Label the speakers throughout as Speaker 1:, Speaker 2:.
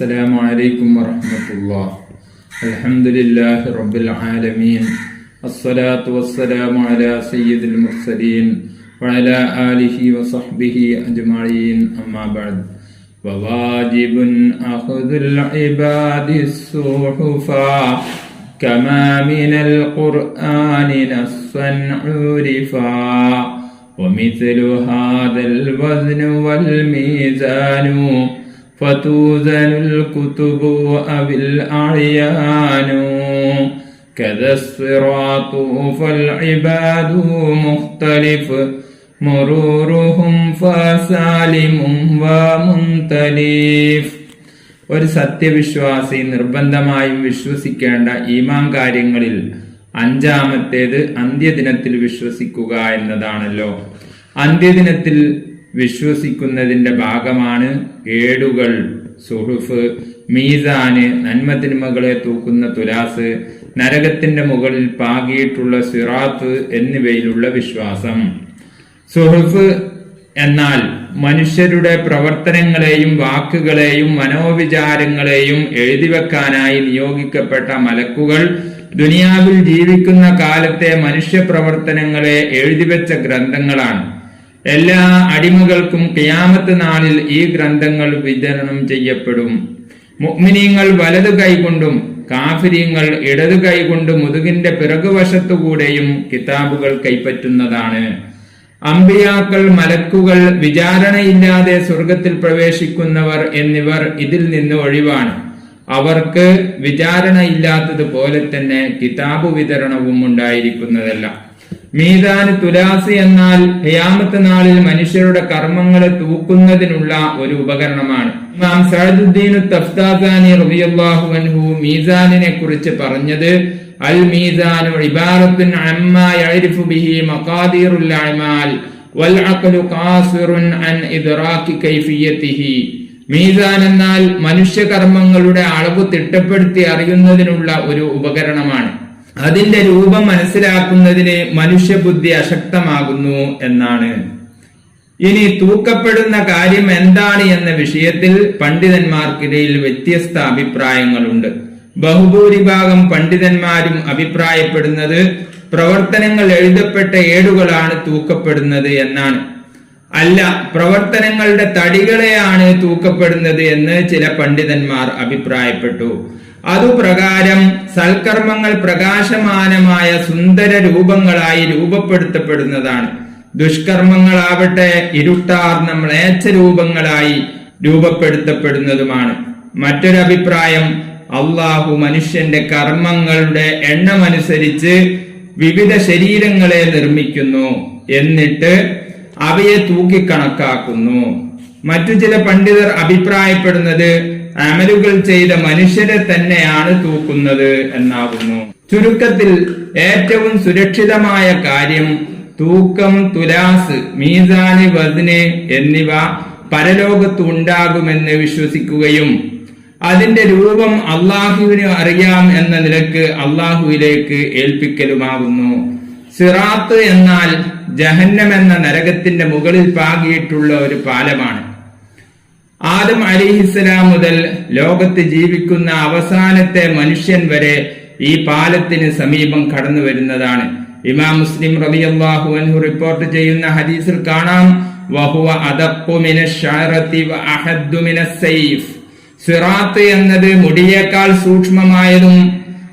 Speaker 1: السلام عليكم ورحمة الله الحمد لله رب العالمين الصلاة والسلام على سيد المرسلين وعلى آله وصحبه أجمعين أما بعد وواجب أخذ العباد الصحفا كما من القرآن نصا عرفا ومثل هذا الوزن والميزان فتوزن الكتب أو الأعيان كذا الصراط فالعباد مختلف مرورهم فسالم ومنتلف ഒരു സത്യവിശ്വാസി നിർബന്ധമായും വിശ്വസിക്കേണ്ട ഈമാൻ കാര്യങ്ങളിൽ അഞ്ചാമത്തേത് അന്ത്യദിനത്തിൽ വിശ്വസിക്കുക എന്നതാണല്ലോ അന്ത്യദിനത്തിൽ വിശ്വസിക്കുന്നതിന്റെ ഭാഗമാണ് ഏടുകൾ സുഹുഫ് മീസാന് നന്മതിന്മകളെ തൂക്കുന്ന തുലാസ് നരകത്തിന്റെ മുകളിൽ പാകിയിട്ടുള്ള സിറാത്ത് എന്നിവയിലുള്ള വിശ്വാസം. സുഹുഫ് എന്നാൽ മനുഷ്യരുടെ പ്രവർത്തനങ്ങളെയും വാക്കുകളെയും മനോവിചാരങ്ങളെയും എഴുതിവെക്കാനായി നിയോഗിക്കപ്പെട്ട മലക്കുകൾ ദുനിയാവിൽ ജീവിക്കുന്ന കാലത്തെ മനുഷ്യ പ്രവർത്തനങ്ങളെ എഴുതിവെച്ച ഗ്രന്ഥങ്ങളാണ്. എല്ലാ അടിമകൾക്കും കിയാമത്ത് നാളിൽ ഈ ഗ്രന്ഥങ്ങൾ വിതരണം ചെയ്യപ്പെടും. മുഗ്മിനീങ്ങൾ വലതു കൈകൊണ്ടും കാഫിര്യങ്ങൾ ഇടതു കൈകൊണ്ട് മുതുകിന്റെ പിറകുവശത്തുകൂടെയും കിതാബുകൾ കൈപ്പറ്റുന്നതാണ്. അമ്പിയാക്കൾ മലക്കുകൾ വിചാരണയില്ലാതെ സ്വർഗത്തിൽ പ്രവേശിക്കുന്നവർ എന്നിവർ ഇതിൽ നിന്ന് ഒഴിവാണ്. അവർക്ക് വിചാരണയില്ലാത്തതുപോലെ തന്നെ കിതാബ് വിതരണവും ഉണ്ടായിരിക്കുന്നതല്ല. മീതാന് തുലാസി എന്നാൽ ഹയാമത്ത് നാളിൽ മനുഷ്യരുടെ കർമ്മങ്ങളെ തൂക്കുന്നതിനുള്ള ഒരു ഉപകരണമാണ്. ഇമാം സഅദുദ്ദീൻ തഫ്താസാനി റളിയല്ലാഹു അൻഹു മീസാനിനെ കുറിച്ച് പറഞ്ഞത് അൽ മീസാനു ഇബാറത്തുൻ അമ്മാ യഅരിഫു ബിഹി മഖാദീറുൽ അഅമാൽ വൽ അഖ്ലു ഖാസിറുൻ അൻ ഇദ്റാക്കി കൈഫിയതിഹി മീസാൻ എന്നാൽ മനുഷ്യകർമ്മങ്ങളുടെ അളവ് തിട്ടപ്പെടുത്തി അറിയുന്നതിനുള്ള ഒരു ഉപകരണമാണ്. അതിന്റെ രൂപം മനസ്സിലാക്കുന്നതിന് മനുഷ്യബുദ്ധി അശക്തമാകുന്നു എന്നാണ്. ഇനി തൂക്കപ്പെടുന്ന കാര്യം എന്താണ് എന്ന വിഷയത്തിൽ പണ്ഡിതന്മാർക്കിടയിൽ വ്യത്യസ്ത അഭിപ്രായങ്ങളുണ്ട്. ബഹുഭൂരിഭാഗം പണ്ഡിതന്മാരും അഭിപ്രായപ്പെടുന്നത് പ്രവർത്തനങ്ങൾ എഴുതപ്പെട്ട ഏടുകളാണ് തൂക്കപ്പെടുന്നത് എന്നാണ്. അല്ല പ്രവർത്തനങ്ങളുടെ തടികളെയാണ് തൂക്കപ്പെടുന്നത് എന്ന് ചില പണ്ഡിതന്മാർ അഭിപ്രായപ്പെട്ടു. അതുപ്രകാരം സൽക്കർമ്മങ്ങൾ പ്രകാശമാനമായ സുന്ദര രൂപങ്ങളായി രൂപപ്പെടുത്തപ്പെടുന്നതാണ്. ദുഷ്കർമ്മങ്ങളാവട്ടെ ഇരുട്ടാർന്ന മ്ലേച്ഛ രൂപങ്ങളായി രൂപപ്പെടുത്തപ്പെടുന്നതുമാണ്. മറ്റൊരഭിപ്രായം അള്ളാഹു മനുഷ്യന്റെ കർമ്മങ്ങളുടെ എണ്ണമനുസരിച്ച് വിവിധ ശരീരങ്ങളെ നിർമ്മിക്കുന്നു എന്നിട്ട് അവയെ തൂക്കിക്കണക്കാക്കുന്നു. മറ്റു ചില പണ്ഡിതർ അഭിപ്രായപ്പെടുന്നത് അമലുകൾ ചെയ്ത മനുഷ്യരെ തന്നെയാണ് തൂക്കുന്നത് എന്നാകുന്നു. ചുരുക്കത്തിൽ ഏറ്റവും സുരക്ഷിതമായ കാര്യം തൂക്കം തുലാസ് മീസാനി വദിനെ എന്നിവ പരലോകത്ത് ഉണ്ടാകുമെന്ന് വിശ്വസിക്കുകയും അതിന്റെ രൂപം അള്ളാഹുവിന് അറിയാം എന്ന നിലയ്ക്ക് അള്ളാഹുവിലേക്ക് ഏൽപ്പിക്കലുമാകുന്നു. സിറാത്ത് എന്നാൽ ജഹന്നം എന്ന നരകത്തിന്റെ മുകളിൽ പാകിയിട്ടുള്ള ഒരു പാലമാണ്. ആദം അലിഹിസ്സലാം മുതൽ ലോകത്ത് ജീവിക്കുന്ന അവസാനത്തെ മനുഷ്യൻ വരെ ഈ പാലത്തിന് സമീപം കടന്നു വരുന്നതാണ്. ഇമാം മുസ്ലിം റബിയല്ലാഹു അൻഹു റിപ്പോർട്ട് ചെയ്യുന്ന ഹദീസിൽ കാണാം. വഹുവ മിനസ്സൈഫ് സിറാത്ത് എന്നത് മുടിയേക്കാൾ സൂക്ഷ്മമായതും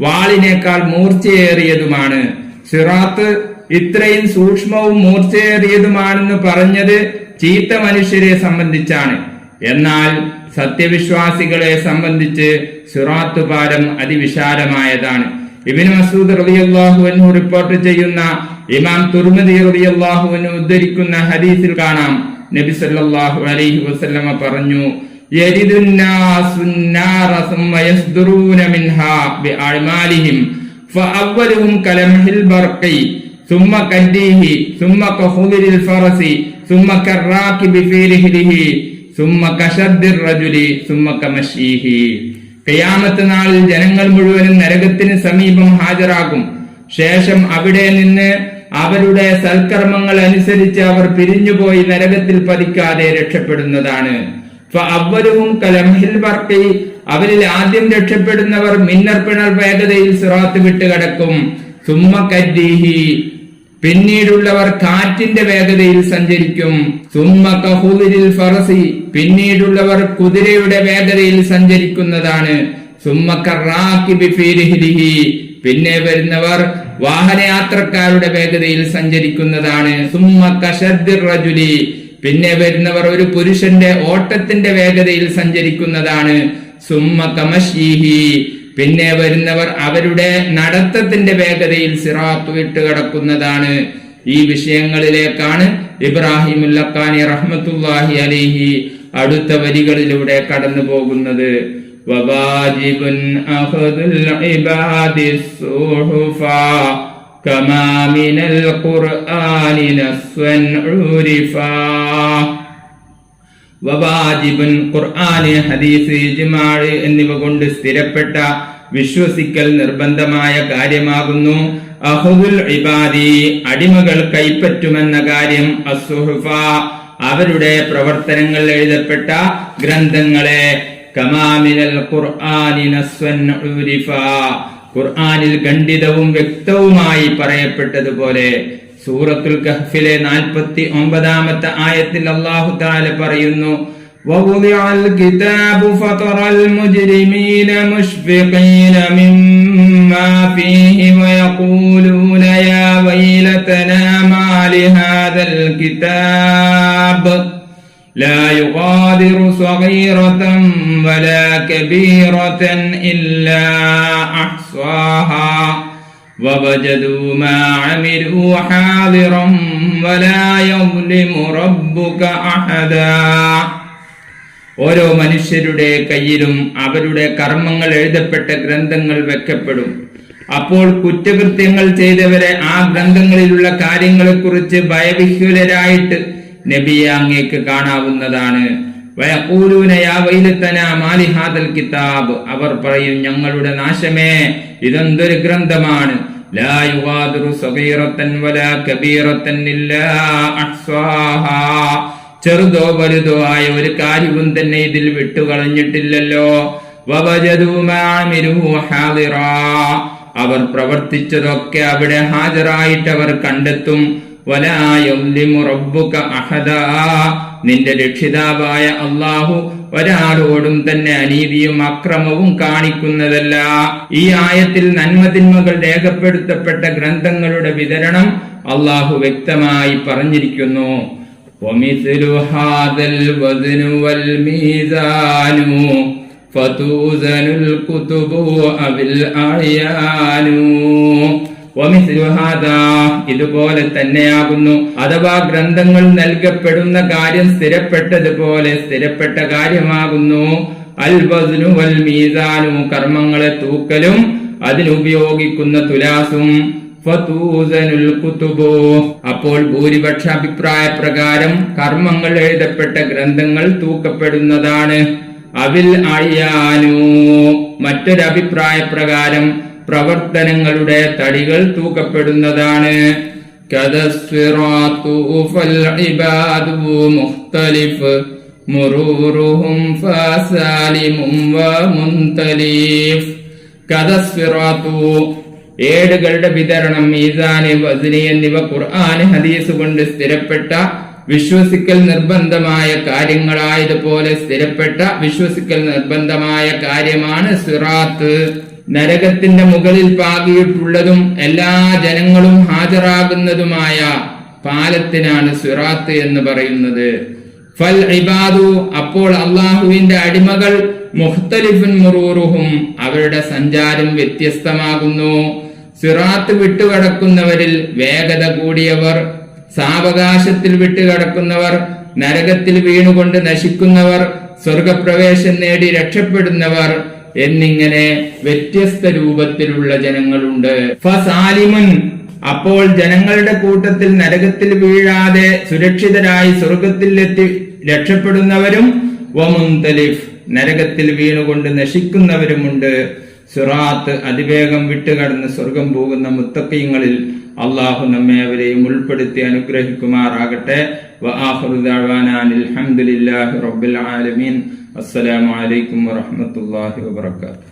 Speaker 1: വാളിനേക്കാൾ മൂർച്ചയേറിയതുമാണ്. സിറാത്ത് ഇത്രയും സൂക്ഷ്മവും മൂർച്ചയേറിയതുമാണെന്ന് പറഞ്ഞത് ചീത്ത മനുഷ്യരെ സംബന്ധിച്ചാണ്. എന്നാൽ സത്യവിശ്വാസികളെ സംബന്ധിച്ച് സിറാത്ത് പാലം അതിവിശാലമായതാണ് ഇബിന് മസൂദ് റളിയല്ലാഹു അൻഹു റിപ്പോർട്ട് ചെയ്യുന്ന ഇമാം തുർമദി റളിയല്ലാഹു അൻഹു ഉദ്ധരിക്കുന്ന ഹദീസിൽ കാണാം നബി സല്ലല്ലാഹു അലൈഹി വസല്ലമ പറഞ്ഞു യരിദുന്നാസു النار ثم يصدرون منها بأعمالهم فأولهم كلمح البرق ثم كالديه ثم كخضر الفرس ثم كالراكب في رحله കയാമത്ത് നാളിൽ ജനങ്ങൾ മുഴുവനും നരകത്തിന് സമീപം ഹാജരാകും. ശേഷം അവിടെ നിന്ന് അവരുടെ സൽക്കർമ്മങ്ങൾ അനുസരിച്ച് അവർ പിരിഞ്ഞുപോയി നരകത്തിൽ പതിക്കാതെ രക്ഷപ്പെടുന്നതാണ്. അവരും കലംഹിൽ ബർക്കി അവരിൽ ആദ്യം രക്ഷപ്പെടുന്നവർ മിന്നർപ്പിണർ വേഗതയിൽ സിറാത്ത് വിട്ട് കടക്കും. സുമ്മ കരീഹി പിന്നീടുള്ളവർ കാറ്റിന്റെ വേഗതയിൽ സഞ്ചരിക്കും. സുമ്മ കഹുലിൽ ഫറസി പിന്നീടുള്ളവർ കുതിരയുടെ വേഗതയിൽ സഞ്ചരിക്കുന്നതാണ്. പിന്നെ വരുന്നവർ വാഹനയാത്രക്കാരുടെ വേഗതയിൽ സഞ്ചരിക്കുന്നതാണ്. പിന്നെ വരുന്നവർ ഒരു പുരുഷന്റെ ഓട്ടത്തിന്റെ വേഗതയിൽ സഞ്ചരിക്കുന്നതാണ്. പിന്നെ വരുന്നവർ അവരുടെ നടത്തത്തിന്റെ വേഗതയിൽ സിറാത്ത് വിട്ട് കടക്കുന്നതാണ്. ഈ വിഷയങ്ങളിലേക്കാണ് ഇബ്രാഹിം ഉല്ലക്കാനി റഹ്മത്തുല്ലാഹി അലിഹി അടുത്ത വരികളിലൂടെ കടന്നു പോകുന്നത്. എന്നിവ കൊണ്ട് സ്ഥിരപ്പെട്ട വിശ്വസിക്കൽ നിർബന്ധമായ കാര്യമാകുന്നു. അഹുദുൽ ഇബാദി അടിമകൾ കൈപ്പറ്റുമെന്ന കാര്യം അസുഹഫ അവരുടെ പ്രവർത്തനങ്ങൾ എഴുതപ്പെട്ട ഗ്രന്ഥങ്ങളെ കമാമിനൽ ഖുർആനി നസ്വൻ ഉരിഫ ഖുർആനിൽ ഖണ്ഡിതവും വ്യക്തവുമായി പറയപ്പെട്ടതുപോലെ സൂറത്തുൽ കഹ്ഫിലെ നാൽപ്പത്തി ഒമ്പതാമത്തെ ആയത്തിൽ അള്ളാഹു താല പറയുന്നു ووضع الكتاب فترى المجرمين مشفقين مما فيه ويقولون يا ويلتنا ما لهذا الكتاب لا يغادر صغيرة ولا كبيرة إلا أحصاها ووجدوا ما عملوا حاضرا ولا يظلم ربك أحدا ഓരോ മനുഷ്യരുടെ കയ്യിലും അവരുടെ കർമ്മങ്ങൾ എഴുതപ്പെട്ട ഗ്രന്ഥങ്ങൾ വെക്കപ്പെടും അപ്പോൾ കുറ്റകൃത്യങ്ങൾ ചെയ്തവരെ ആ ഗ്രന്ഥങ്ങളിലുള്ള കാര്യങ്ങളെക്കുറിച്ച് ഭയവിഹ്വലരായിട്ട് നബിയെ അങ്ങേക്ക് കാണാവുന്നതാണ്. കിതാബ്. അവർ പറയും ഞങ്ങളുടെ നാശമേ ഇതെന്തൊരു ഗ്രന്ഥമാണ്. ചെറുതോ വലുതോ ആയ ഒരു കാര്യവും തന്നെ ഇതിൽ വിട്ടുകളഞ്ഞിട്ടില്ലല്ലോ. അവർ പ്രവർത്തിച്ചതൊക്കെ അവിടെ ഹാജരായിട്ട് അവർ കണ്ടെത്തും. നിന്റെ രക്ഷിതാവായ അള്ളാഹു ഒരാളോടും തന്നെ അനീതിയും അക്രമവും കാണിക്കുന്നതല്ല ഈ ആയത്തിൽ നന്മതിന്മകൾ രേഖപ്പെടുത്തപ്പെട്ട ഗ്രന്ഥങ്ങളുടെ വിതരണം അള്ളാഹു വ്യക്തമായി പറഞ്ഞിരിക്കുന്നു ومثل هذا الوزن والميزان فتوزن الكتب أو الأعيان ومثل هذا ഇതുപോലെ തന്നെയാകുന്നു. അഥവാ ഗ്രന്ഥങ്ങൾ നൽകപ്പെടുന്ന കാര്യം സ്ഥിരപ്പെട്ടതുപോലെ സ്ഥിരപ്പെട്ട കാര്യമാകുന്നു. അൽ വൽ മീസാനു കർമ്മങ്ങളെ തൂക്കലും അതിനുപയോഗിക്കുന്ന തുലാസും. അപ്പോൾ ഭൂരിപക്ഷ അഭിപ്രായ പ്രകാരം കർമ്മങ്ങൾ എഴുതപ്പെട്ട ഗ്രന്ഥങ്ങൾ തൂക്കപ്പെടുന്നതാണ്. അവിൽ അഴിയാനു. മറ്റൊരഭിപ്രായ പ്രകാരം പ്രവർത്തനങ്ങളുടെ തടികൾ തൂക്കപ്പെടുന്നതാണ്. മുഖ്തലിഫ് മുറൂറുഹും ഫസാലിമും വമുന്തലിഫ് കദസ്വിറാത്തു ഏടുകളുടെ വിതരണം മീസാന് വസിനി എന്നിവ ഖുർആൻ ഹദീസ് കൊണ്ട് സ്ഥിരപ്പെട്ട വിശ്വസിക്കൽ നിർബന്ധമായ കാര്യങ്ങളായതുപോലെ സ്ഥിരപ്പെട്ട വിശ്വസിക്കൽ നിർബന്ധമായ കാര്യമാണ് സിറാത്ത്. നരകത്തിന്റെ മുകളിൽ പാകിയിട്ടുള്ളതും എല്ലാ ജനങ്ങളും ഹാജരാകുന്നതുമായ പാലത്തിനാണ് സിറാത്ത് എന്ന് പറയുന്നത്. ഫൽ ഇബാദു അപ്പോൾ അള്ളാഹുവിന്റെ അടിമകൾ മുഖ്തലിഫുൻ മുറൂറുഹും അവരുടെ സഞ്ചാരം വ്യത്യസ്തമാകുന്നു. സിറാത്ത് വിട്ടുകടക്കുന്നവരിൽ വേഗത കൂടിയവർ സാവകാശത്തിൽ വിട്ടുകടക്കുന്നവർ നരകത്തിൽ വീണുകൊണ്ട് നശിക്കുന്നവർ സ്വർഗപ്രവേശം നേടി രക്ഷപ്പെടുന്നവർ എന്നിങ്ങനെ വ്യത്യസ്ത രൂപത്തിലുള്ള ജനങ്ങളുണ്ട്. ഫസാലിമുൻ അപ്പോൾ ജനങ്ങളുടെ കൂട്ടത്തിൽ നരകത്തിൽ വീഴാതെ സുരക്ഷിതരായി സ്വർഗത്തിൽ എത്തി രക്ഷപ്പെടുന്നവരും വമുന്തലിഫ് നരകത്തിൽ വീണുകൊണ്ട് നശിക്കുന്നവരുമുണ്ട്. സിറാത്ത് അതിവേഗം വിട്ടുകടന്ന് സ്വർഗം പോകുന്ന മുത്തക്കയങ്ങളിൽ അള്ളാഹു നമ്മെ അവരെയും ഉൾപ്പെടുത്തി അനുഗ്രഹിക്കുമാറാകട്ടെ. അലഹമുല്ലാഹി റബ്ബിൽ ആലമീൻ. അസ്സലാമലൈക്കും വറഹമത്തല്ലാഹി വാത്തു